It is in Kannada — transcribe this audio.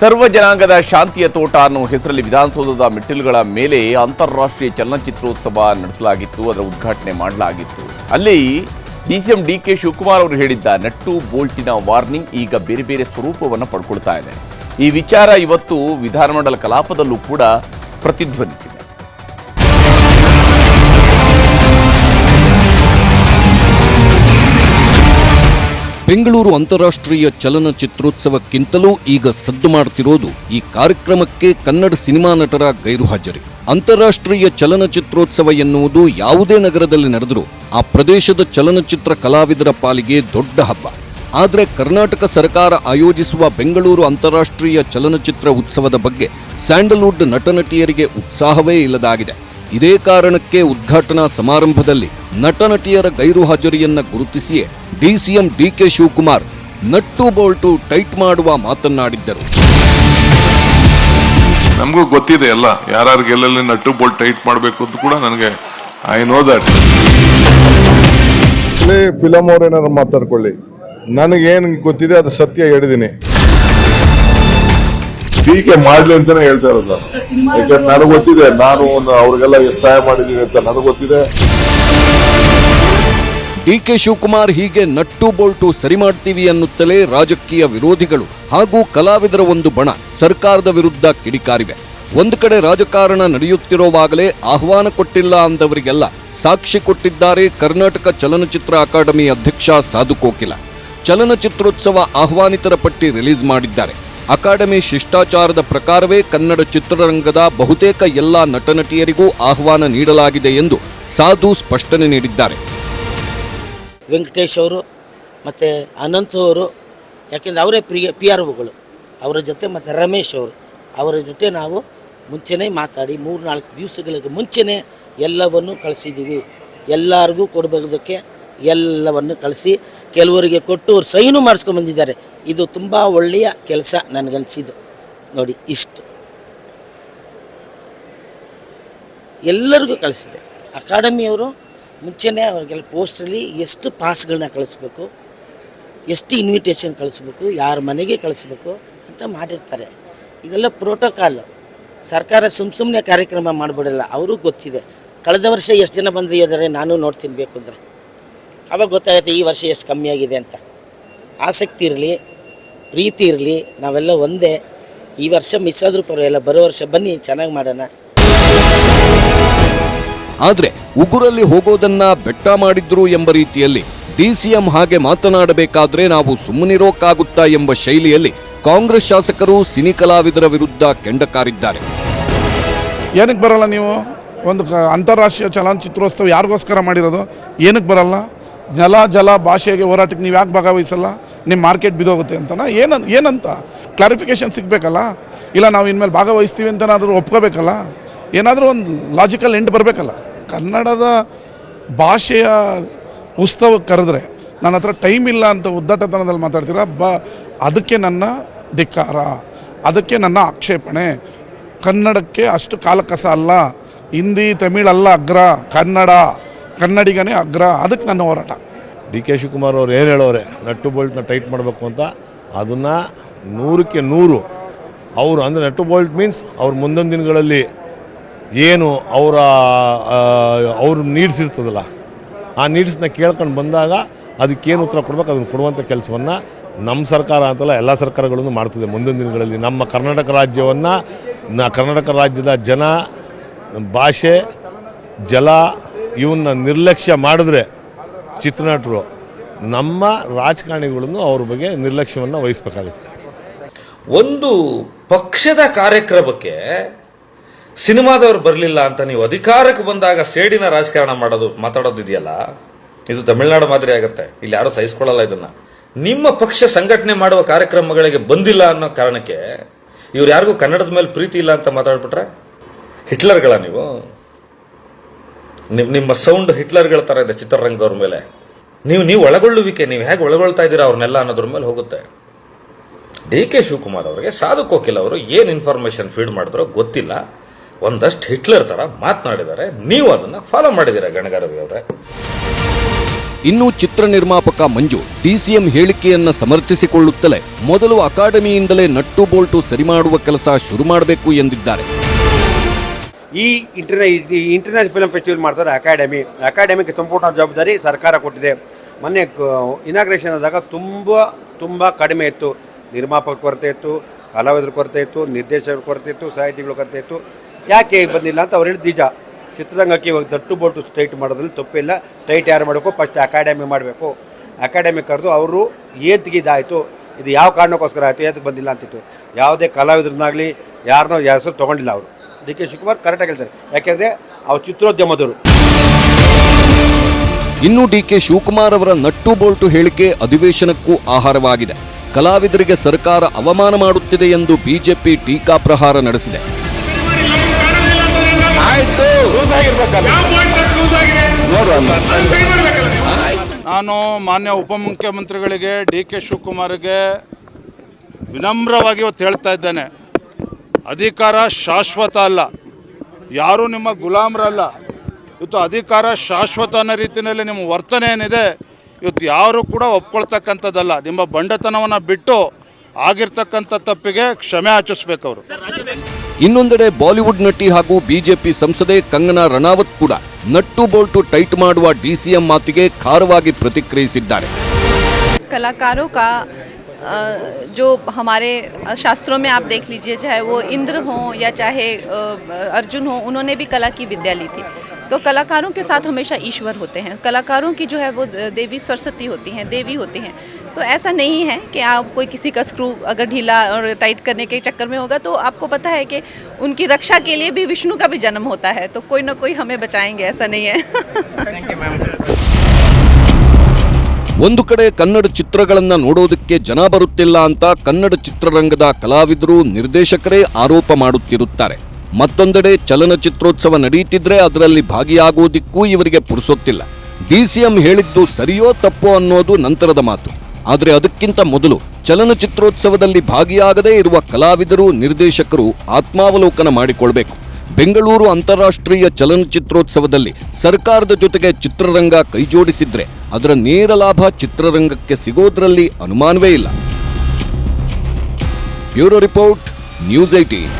ಸರ್ವ ಜನಾಂಗದ ಶಾಂತಿಯ ತೋಟ ಅನ್ನೋ ಹೆಸರಲ್ಲಿ ವಿಧಾನಸೌಧದ ಮೆಟ್ಟಿಲುಗಳ ಮೇಲೆ ಅಂತಾರಾಷ್ಟ್ರೀಯ ಚಲನಚಿತ್ರೋತ್ಸವ ನಡೆಸಲಾಗಿತ್ತು, ಅದರ ಉದ್ಘಾಟನೆ ಮಾಡಲಾಗಿತ್ತು. ಅಲ್ಲಿ ಡಿಸಿಎಂ ಡಿ ಕೆ ಶಿವಕುಮಾರ್ ಅವರು ಹೇಳಿದ್ದ ನಟ್ಟು ಬೋಲ್ಟಿನ ವಾರ್ನಿಂಗ್ ಈಗ ಬೇರೆ ಬೇರೆ ಸ್ವರೂಪವನ್ನು ಪಡ್ಕೊಳ್ತಾ ಇದೆ. ಈ ವಿಚಾರ ಇವತ್ತು ವಿಧಾನಮಂಡಲ ಕಲಾಪದಲ್ಲೂ ಕೂಡ ಪ್ರತಿಧ್ವನಿಸಿದೆ. ಬೆಂಗಳೂರು ಅಂತಾರಾಷ್ಟ್ರೀಯ ಚಲನಚಿತ್ರೋತ್ಸವಕ್ಕಿಂತಲೂ ಈಗ ಸದ್ದು ಮಾಡ್ತಿರೋದು ಈ ಕಾರ್ಯಕ್ರಮಕ್ಕೆ ಕನ್ನಡ ಸಿನಿಮಾ ನಟರ ಗೈರುಹಾಜರಿ ಅಂತಾರಾಷ್ಟ್ರೀಯ ಚಲನಚಿತ್ರೋತ್ಸವ ಎನ್ನುವುದು ಯಾವುದೇ ನಗರದಲ್ಲಿ ನಡೆದರೂ ಆ ಪ್ರದೇಶದ ಚಲನಚಿತ್ರ ಕಲಾವಿದರ ಪಾಲಿಗೆ ದೊಡ್ಡ ಹಬ್ಬ. ಆದರೆ ಕರ್ನಾಟಕ ಸರ್ಕಾರ ಆಯೋಜಿಸುವ ಬೆಂಗಳೂರು ಅಂತಾರಾಷ್ಟ್ರೀಯ ಚಲನಚಿತ್ರ ಉತ್ಸವದ ಬಗ್ಗೆ ಸ್ಯಾಂಡಲ್ವುಡ್ ನಟನಟಿಯರಿಗೆ ಉತ್ಸಾಹವೇ ಇಲ್ಲದಾಗಿದೆ. ಇದೇ ಕಾರಣಕ್ಕೆ ಉದ್ಘಾಟನಾ ಸಮಾರಂಭದಲ್ಲಿ ನಟನಟಿಯರ ಗೈರುಹಾಜರಿಯನ್ನ ಗುರುತಿಸಿಯೇ DCM D K Shivakumar nut bolt tight ಮಾಡುವ ಮಾತನ್ನಾಡಿದ್ದರು. ನಮಗೂ ಗೊತ್ತಿದೆ ಎಲ್ಲ. ಯಾರ್ಯಾರಿಗೆ ಎಲ್ಲೆಲ್ಲಿ ನಟ್ಟು ಬೋಲ್ಟ್ ಟೈಟ್ ಮಾಡಬೇಕು ಅಂತ ಕೂಡ ನನಗೆ ಐ ನೋ ದಟ್. ಫಿಲಮ್ ಅವ್ರು ಏನಾದ್ರು ಮಾತಾಡ್ಕೊಳ್ಳಿ. ನನಗೇನು ಗೊತ್ತಿದೆ ಅದು ಸತ್ಯ ಹೇಳಿದೀನಿ ಟೀಕೆ ಮಾಡ್ಲಿ ಅಂತಾನೆ ಹೇಳ್ತಾ ಇರೋದು ನಾನು. ಯಾಕಂದ್ರೆ ನನಗೆ ಗೊತ್ತಿದೆ ನಾನು ಒಂದು ಅವ್ರಿಗೆಲ್ಲ ಸಹಾಯ ಮಾಡಿದೀನಿ ಅಂತ ನನಗೆ ಗೊತ್ತಿದೆ. ಡಿಕೆ ಶಿವಕುಮಾರ್ ಹೀಗೆ ನಟ್ಟು ಬೋಲ್ಟು ಸರಿ ಮಾಡ್ತೀವಿ ಅನ್ನುತ್ತಲೇ ರಾಜಕೀಯ ವಿರೋಧಿಗಳು ಹಾಗೂ ಕಲಾವಿದರ ಒಂದು ಬಣ ಸರ್ಕಾರದ ವಿರುದ್ಧ ಕಿಡಿಕಾರಿವೆ. ಒಂದು ಕಡೆ ರಾಜಕಾರಣ ನಡೆಯುತ್ತಿರುವಾಗಲೇ ಆಹ್ವಾನ ಕೊಟ್ಟಿಲ್ಲ ಅಂದವರಿಗೆಲ್ಲ ಸಾಕ್ಷಿ ಕೊಟ್ಟಿದ್ದಾರೆ ಕರ್ನಾಟಕ ಚಲನಚಿತ್ರ ಅಕಾಡೆಮಿ ಅಧ್ಯಕ್ಷ ಸಾಧು ಕೋಕಿಲ ಚಲನಚಿತ್ರೋತ್ಸವ ಆಹ್ವಾನಿತರ ಪಟ್ಟಿ ರಿಲೀಸ್ ಮಾಡಿದ್ದಾರೆ. ಅಕಾಡೆಮಿ ಶಿಷ್ಟಾಚಾರದ ಪ್ರಕಾರವೇ ಕನ್ನಡ ಚಿತ್ರರಂಗದ ಬಹುತೇಕ ಎಲ್ಲಾ ನಟನಟಿಯರಿಗೂ ಆಹ್ವಾನ ನೀಡಲಾಗಿದೆ ಎಂದು ಸಾಧು ಸ್ಪಷ್ಟನೆ ನೀಡಿದ್ದಾರೆ. ವೆಂಕಟೇಶ್ ಅವರು ಮತ್ತು ಅನಂತ್ ಅವರು, ಯಾಕೆಂದರೆ ಅವರೇ ಪ್ರಿಯ ಪಿ ಆರ್ ಒಗಳು ಅವರ ಜೊತೆ ಮತ್ತು ರಮೇಶ್ ಅವರು. ಅವರ ಜೊತೆ ನಾವು ಮುಂಚೆನೇ ಮಾತಾಡಿ ಮೂರು ನಾಲ್ಕು ದಿವಸಗಳಿಗೆ ಮುಂಚೆನೇ ಎಲ್ಲವನ್ನು ಕಳಿಸಿದ್ದೀವಿ. ಎಲ್ಲರಿಗೂ ಕೊಡಬೇಕದಕ್ಕೆ ಎಲ್ಲವನ್ನು ಕಳಿಸಿ, ಕೆಲವರಿಗೆ ಕೊಟ್ಟು ಅವ್ರು ಸೈನು ಮಾಡಿಸ್ಕೊಂಡು ಬಂದಿದ್ದಾರೆ. ಇದು ತುಂಬ ಒಳ್ಳೆಯ ಕೆಲಸ ನನಗನ್ಸಿದ್ದು. ನೋಡಿ, ಇಷ್ಟು. ಎಲ್ಲರಿಗೂ ಕಳಿಸಿದೆ. ಅಕಾಡೆಮಿಯವರು ಮುಂಚೆನೇ ಅವ್ರಿಗೆಲ್ಲ ಪೋಸ್ಟಲ್ಲಿ ಎಷ್ಟು ಪಾಸ್ಗಳನ್ನ ಕಳಿಸ್ಬೇಕು, ಎಷ್ಟು ಇನ್ವಿಟೇಷನ್ ಕಳಿಸ್ಬೇಕು, ಯಾರ ಮನೆಗೆ ಕಳಿಸ್ಬೇಕು ಅಂತ ಮಾಡಿರ್ತಾರೆ. ಇದೆಲ್ಲ ಪ್ರೋಟೋಕಾಲ್ ಸರ್ಕಾರ ಸುಮ್ಮ ಸುಮ್ಮನೆ ಕಾರ್ಯಕ್ರಮ ಮಾಡಿಬಿಡಲ್ಲ, ಅವರಿಗೂ ಗೊತ್ತಿದೆ. ಕಳೆದ ವರ್ಷ ಎಷ್ಟು ಜನ ಬಂದಿದ್ದಾರೆ ನಾನು ನೋಡ್ತೀನಿ ಬೇಕು ಅಂದರೆ. ಅವಾಗ ಗೊತ್ತಾಗುತ್ತೆ ಈ ವರ್ಷ ಎಷ್ಟು ಕಮ್ಮಿಯಾಗಿದೆ ಅಂತ. ಆಸಕ್ತಿ ಇರಲಿ. ಪ್ರೀತಿ ಇರಲಿ ನಾವೆಲ್ಲ ಒಂದೇ. ಈ ವರ್ಷ ಮಿಸ್ ಆದರೂ ಪರವಾಗಿಲ್ಲ ಬರೋ ವರ್ಷ ಬನ್ನಿ ಚೆನ್ನಾಗಿ ಮಾಡೋಣ. ಆದರೆ ಉಗುರಲ್ಲಿ ಹೋಗೋದನ್ನ ಬೆಟ್ಟ ಮಾಡಿದ್ರು ಎಂಬ ರೀತಿಯಲ್ಲಿ ಡಿಸಿಎಂ ಹಾಗೆ ಮಾತನಾಡಬೇಕಾದ್ರೆ ನಾವು ಸುಮ್ಮನಿರೋಕ್ಕಾಗುತ್ತಾ ಎಂಬ ಶೈಲಿಯಲ್ಲಿ ಕಾಂಗ್ರೆಸ್ ಶಾಸಕರು ಸಿನಿ ಕಲಾವಿದರ ವಿರುದ್ಧ ಕೆಂಡಕಾರಿದ್ದಾರೆ. ಏನಕ್ಕೆ ಬರಲ್ಲ ನೀವು? ಒಂದು ಅಂತಾರಾಷ್ಟ್ರೀಯ ಚಲನಚಿತ್ರೋತ್ಸವ ಯಾರಿಗೋಸ್ಕರ ಮಾಡಿರೋದು? ಏನಕ್ಕೆ ಬರಲ್ಲ? ಜಲ ಜಲ ಭಾಷೆಗೆ ಹೋರಾಟಕ್ಕೆ ನೀವು ಯಾಕೆ ಭಾಗವಹಿಸಲ್ಲ? ನಿಮ್ಮ ಮಾರ್ಕೆಟ್ ಬಿದೋಗುತ್ತೆ ಅಂತನ? ಏನ ಏನಂತ? ಕ್ಲಾರಿಫಿಕೇಶನ್ ಸಿಗಬೇಕಲ್ಲ? ಇಲ್ಲ ನಾವು ಇನ್ಮೇಲೆ ಭಾಗವಹಿಸ್ತೀವಿ ಅಂತನಾದರೂ ಒಪ್ಕೋಬೇಕಲ್ಲ? ಏನಾದರೂ ಒಂದು ಲಾಜಿಕಲ್ ಎಂಡ್ ಬರಬೇಕಲ್ಲ? ಕನ್ನಡದ ಭಾಷೆಯ ಉತ್ಸವಕ್ಕೆ ಕರೆದ್ರೆ ನನ್ನ ಹತ್ರ ಟೈಮ್ ಇಲ್ಲ ಅಂತ ಉದ್ದಟತನದಲ್ಲಿ ಮಾತಾಡ್ತೀರಾ? ಬ, ಅದಕ್ಕೆ ನನ್ನ ಧಿಕ್ಕಾರ. ಅದಕ್ಕೆ ನನ್ನ ಆಕ್ಷೇಪಣೆ. ಕನ್ನಡಕ್ಕೆ ಅಷ್ಟು ಕಾಲಕಸ ಅಲ್ಲ. ಹಿಂದಿ ತಮಿಳಲ್ಲ ಅಗ್ರ. ಕನ್ನಡ. ಕನ್ನಡಿಗನೇ ಅಗ್ರ. ಅದಕ್ಕೆ ನನ್ನ ಹೋರಾಟ. ಡಿ ಕೆ ಶಿವಕುಮಾರ್ ಅವ್ರು ಏನು ಹೇಳೋರೆ ನಟ್ಟು ಬೋಲ್ಟ್ನ ಟೈಟ್ ಮಾಡಬೇಕು ಅಂತ. ಅದನ್ನು ನೂರಕ್ಕೆ ನೂರು. ಅವರು ಅಂದರೆ ನಟ್ಟು ಬೋಲ್ಟ್ ಮೀನ್ಸ್ ಅವ್ರ ಮುಂದೊಂದು ದಿನಗಳಲ್ಲಿ ಏನು ಅವರ ಅವ್ರ ನೀಡ್ಸ್ ಇರ್ತದಲ್ಲ, ಆ ನೀಡ್ಸ್ನ ಕೇಳ್ಕೊಂಡು ಬಂದಾಗ ಅದಕ್ಕೇನು ಉತ್ತರ ಕೊಡ್ಬೇಕು? ಅದನ್ನು ಕೊಡುವಂಥ ಕೆಲಸವನ್ನು ನಮ್ಮ ಸರ್ಕಾರ ಅಂತಲ್ಲ, ಎಲ್ಲ ಸರ್ಕಾರಗಳನ್ನು ಮಾಡ್ತದೆ. ಮುಂದಿನ ದಿನಗಳಲ್ಲಿ ನಮ್ಮ ಕರ್ನಾಟಕ ರಾಜ್ಯವನ್ನು, ನ ಕರ್ನಾಟಕ ರಾಜ್ಯದ ಜನ, ಭಾಷೆ, ಜಲ ಇವನ್ನ ನಿರ್ಲಕ್ಷ್ಯ ಮಾಡಿದ್ರೆ ಚಿತ್ರನಟರು, ನಮ್ಮ ರಾಜಕಾರಣಿಗಳನ್ನು ಅವ್ರ ಬಗ್ಗೆ ನಿರ್ಲಕ್ಷ್ಯವನ್ನು ವಹಿಸ್ಬೇಕಾಗುತ್ತೆ. ಒಂದು ಪಕ್ಷದ ಕಾರ್ಯಕ್ರಮಕ್ಕೆ ಸಿನಿಮಾದವರು ಬರಲಿಲ್ಲ ಅಂತ ನೀವು ಅಧಿಕಾರಕ್ಕೆ ಬಂದಾಗ ಸೇಡಿನ ರಾಜಕಾರಣ ಮಾಡೋದು ಮಾತಾಡೋದಿದೆಯಲ್ಲ ಇದು ತಮಿಳುನಾಡು ಮಾದರಿ ಆಗುತ್ತೆ. ಇಲ್ಲಿ ಯಾರು ಸಹಿಸ್ಕೊಳ್ಳಲ್ಲ ಇದನ್ನ. ನಿಮ್ಮ ಪಕ್ಷ ಸಂಘಟನೆ ಮಾಡುವ ಕಾರ್ಯಕ್ರಮಗಳಿಗೆ ಬಂದಿಲ್ಲ ಅನ್ನೋ ಕಾರಣಕ್ಕೆ ಇವ್ರು ಯಾರಿಗೂ ಕನ್ನಡದ ಮೇಲೆ ಪ್ರೀತಿ ಇಲ್ಲ ಅಂತ ಮಾತಾಡ್ಬಿಟ್ರೆ? ಹಿಟ್ಲರ್ಗಳ ನೀವು? ನಿಮ್ ನಿಮ್ಮ ಸೌಂಡ್ ಹಿಟ್ಲರ್ಗಳ ತರ ಇದೆ ಚಿತ್ರರಂಗದವ್ರ ಮೇಲೆ. ನೀವು ನೀವು ಒಳಗೊಳ್ಳುವಿಕೆ, ನೀವು ಹೇಗೆ ಒಳಗೊಳ್ತಾ ಇದ್ದೀರಾ ಅವ್ರನ್ನೆಲ್ಲ ಅನ್ನೋದ್ರ ಮೇಲೆ ಹೋಗುತ್ತೆ. ಡಿ ಕೆ ಶಿವಕುಮಾರ್ ಅವರಿಗೆ ಸಾಧು ಕೋಕಿಲ್ ಅವರು ಏನು ಇನ್ಫಾರ್ಮೇಶನ್ ಫೀಡ್ ಮಾಡಿದ್ರು ಗೊತ್ತಿಲ್ಲ. ಒಂದಷ್ಟು ಹಿಟ್ಲರ್ ತರ ಮಾತನಾಡಿದ್ದಾರೆ. ನೀವು ಅದನ್ನ ಫಾಲೋ ಮಾಡಿದ್ದೀರಾ ಗಣಗಾರವಿ ಅವರೇ? ಇನ್ನು ಚಿತ್ರ ನಿರ್ಮಾಪಕ ಮಂಜು ಡಿಸಿಎಂ ಹೇಳಿಕೆಯನ್ನ ಸಮರ್ಥಿಸಿಕೊಳ್ಳುತ್ತಲೇ ಮೊದಲು ಅಕಾಡೆಮಿಯಿಂದಲೇ ನಟ್ಟು ಬೋಲ್ಟು ಸರಿ ಮಾಡುವ ಕೆಲಸ ಶುರು ಮಾಡಬೇಕು ಎಂದಿದ್ದಾರೆ. ಈ ಇಂಟರ್ನ ಇಂಟರ್ನ್ಯಾಷನಲ್ ಫಿಲ್ಮ್ ಫೆಸ್ಟಿವಲ್ ಮಾಡ್ತಾರೆ ಅಕಾಡೆಮಿ ಅಕಾಡೆಮಿಗೆ ಸಂಪೂರ್ಣ ಜವಾಬ್ದಾರಿ ಸರ್ಕಾರ ಕೊಟ್ಟಿದೆ. ಮೊನ್ನೆ ಇನಾಗ್ರೇಷನ್ ಆದಾಗ ತುಂಬ ತುಂಬ ಕಡಿಮೆ ಇತ್ತು. ನಿರ್ಮಾಪಕ ಕೊರತೆ ಇತ್ತು, ಕಲಾವಿದರ ಕೊರತೆ ಇತ್ತು, ನಿರ್ದೇಶಕರ ಕೊರತೆ ಇತ್ತು, ಸಾಹಿತಿಗಳ ಕೊರತೆ ಇತ್ತು. ಯಾಕೆ ಬಂದಿಲ್ಲ ಅಂತ ಅವ್ರು ಹೇಳಿದ ನಿಜ. ಚಿತ್ರರಂಗಕ್ಕೆ ಇವಾಗ ದಟ್ಟು ಬೋಟು ಟೈಟ್ ಮಾಡೋದ್ರಲ್ಲಿ ತಪ್ಪಿಲ್ಲ ಟೈಟ್ ಯಾರು ಮಾಡಬೇಕು? ಫಸ್ಟ್ ಅಕಾಡೆಮಿ ಮಾಡಬೇಕು. ಅಕಾಡೆಮಿ ಕರೆದು ಅವರು ಏತ್ಗೆ ಇದಾಯಿತು ಇದು ಯಾವ ಕಾರಣಕ್ಕೋಸ್ಕರ ಆಯಿತು? ಏತಕ್ಕೆ ಬಂದಿಲ್ಲ ಅಂತಿತ್ತು. ಯಾವುದೇ ಕಲಾವಿದ್ರನ್ನಾಗಲಿ ಯಾರನ್ನೋ ಹೆಸರು ತೊಗೊಂಡಿಲ್ಲ ಅವರು. ಡಿ ಕೆ ಶಿವಕುಮಾರ್ ಕರೆಕ್ಟಾಗಿ ಹೇಳ್ತಾರೆ. ಯಾಕೆಂದರೆ ಅವ್ರು ಚಿತ್ರೋದ್ಯಮದವರು. ಇನ್ನು ಡಿ ಕೆ ಶಿವಕುಮಾರ್ ಅವರ ನಟ್ಟು ಬೋಲ್ಟು ಹೇಳಿಕೆ ಅಧಿವೇಶನಕ್ಕೂ ಆಹಾರವಾಗಿದೆ. ಕಲಾವಿದರಿಗೆ ಸರ್ಕಾರ ಅವಮಾನ ಮಾಡುತ್ತಿದೆ ಎಂದು ಬಿಜೆಪಿ ಟೀಕಾಪ್ರಹಾರ ನಡೆಸಿದೆ. ನಾನು ಮಾನ್ಯ ಉಪಮುಖ್ಯಮಂತ್ರಿಗಳಿಗೆ ಡಿ ಕೆ ಶಿವಕುಮಾರ್ಗೆ ವಿನಮ್ರವಾಗಿ ಇವತ್ತು ಹೇಳ್ತಾ ಇದ್ದೇನೆ. ಅಧಿಕಾರ ಶಾಶ್ವತ ಅಲ್ಲ. ಯಾರು ನಿಮ್ಮ ಗುಲಾಮರಲ್ಲ. ಇವತ್ತು ಅಧಿಕಾರ ಶಾಶ್ವತ ಅನ್ನೋ ರೀತಿಯಲ್ಲಿ ನಿಮ್ಮ ವರ್ತನೆ ಏನಿದೆ ಇವತ್ತು ಯಾರು ಕೂಡ ಒಪ್ಕೊಳ್ತಕ್ಕಂಥದ್ದಲ್ಲ. ನಿಮ್ಮ ಬಂಡತನವನ್ನು ಬಿಟ್ಟು ಆಗಿರ್ತಕ್ಕಂಥ ತಪ್ಪಿಗೆ ಕ್ಷಮೆ ಆಚಿಸ್ಬೇಕವರು ಇನ್ನೊಂದೆಡೆ ಬಾಲಿವುಡ್ ನಟಿ ಹಾಗೂ ಬಿಜೆಪಿ ಸಂಸದೆ ಕಂಗನಾ ರಣಾವತ್ ಕೂಡ ನಟ್ಟು ಬೋಲ್ಟು ಟೈಟ್ ಮಾಡುವ ಡಿಸಿಎಂ ಮಾತಿಗೆ ಖಾರವಾಗಿ ಪ್ರತಿಕ್ರಿಯಿಸಿದ್ದಾರೆ. ಕಲಾಕಾರ जो हमारे शास्त्रों में आप देख लीजिए, चाहे वो इंद्र हों या चाहे अर्जुन हों, उन्होंने भी कला की विद्या ली थी। तो कलाकारों के साथ हमेशा ईश्वर होते हैं। कलाकारों की जो है वो देवी सरस्वती होती हैं, देवी होती हैं। तो ऐसा नहीं है कि आप कोई किसी का स्क्रू अगर ढीला और टाइट करने के चक्कर में होगा तो आपको पता है कि उनकी रक्षा के लिए भी विष्णु का भी जन्म होता है। तो कोई ना कोई हमें बचाएँगे, ऐसा नहीं है। ಒಂದು ಕಡೆ ಕನ್ನಡ ಚಿತ್ರಗಳನ್ನು ನೋಡೋದಕ್ಕೆ ಜನ ಬರುತ್ತಿಲ್ಲ ಅಂತ ಕನ್ನಡ ಚಿತ್ರರಂಗದ ಕಲಾವಿದರು, ನಿರ್ದೇಶಕರೇ ಆರೋಪ ಮಾಡುತ್ತಿರುತ್ತಾರೆ. ಮತ್ತೊಂದೆಡೆ ಚಲನಚಿತ್ರೋತ್ಸವ ನಡೆಯುತ್ತಿದ್ರೆ ಅದರಲ್ಲಿ ಭಾಗಿಯಾಗುವುದಕ್ಕೂ ಇವರಿಗೆ ಪುರುಸೊತ್ತಿಲ್ಲ. ಡಿಸಿಎಂ ಹೇಳಿದ್ದು ಸರಿಯೋ ತಪ್ಪೋ ಅನ್ನೋದು ನಂತರದ ಮಾತು. ಆದರೆ ಅದಕ್ಕಿಂತ ಮೊದಲು ಚಲನಚಿತ್ರೋತ್ಸವದಲ್ಲಿ ಭಾಗಿಯಾಗದೇ ಇರುವ ಕಲಾವಿದರು, ನಿರ್ದೇಶಕರು ಆತ್ಮಾವಲೋಕನ ಮಾಡಿಕೊಳ್ಬೇಕು. ಬೆಂಗಳೂರು ಅಂತಾರಾಷ್ಟ್ರೀಯ ಚಲನಚಿತ್ರೋತ್ಸವದಲ್ಲಿ ಸರ್ಕಾರದ ಜೊತೆಗೆ ಚಿತ್ರರಂಗ ಕೈಜೋಡಿಸಿದ್ರೆ ಅದರ ನೇರ ಲಾಭ ಚಿತ್ರರಂಗಕ್ಕೆ ಸಿಗೋದ್ರಲ್ಲಿ ಅನುಮಾನವೇ ಇಲ್ಲ. Bureau report, news eighteen